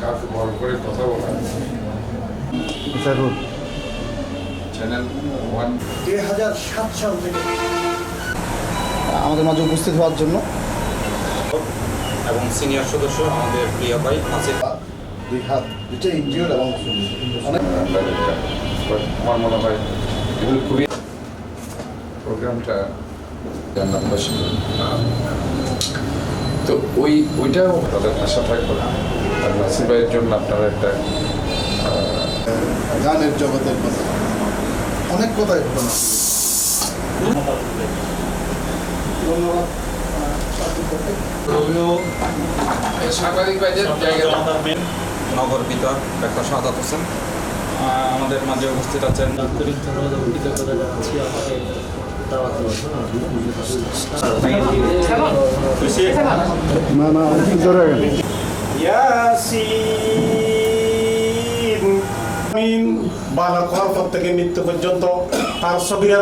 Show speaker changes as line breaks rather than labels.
কাউকে বড় করে কথা বলা চ্যানেল ওয়ান
দুই হাজার সাত সাল থেকে
আমাদের মাঝে উপস্থিত হওয়ার জন্য।
এবং সিনিয়র সদস্য আমাদের প্রিয় ভাই নাসির
দুই হাত দুটো ইন্ডিয়ার এবং
আমার মনে হয় এগুলো খুবই প্রোগ্রামটা জান্নাতবাসী তো ওই ওইটাও তাদের আশা থাকবে না। আর নাসির ভাইয়ের জন্য আপনারা একটা
গানের জগতের কথা। অনেক কথাই ঘটনা
নগর বিতর ডাক্তার সাদাত হোসেন। আমাদের মাঝে উপস্থিত আছেন।
আন্তরিক ধন্যবাদ জানাচ্ছি আমাকে দাওয়াত জন্য
না না জোরে
আমিন বালক হওয়ার পর থেকে মৃত্যু পর্যন্ত তার সবিরা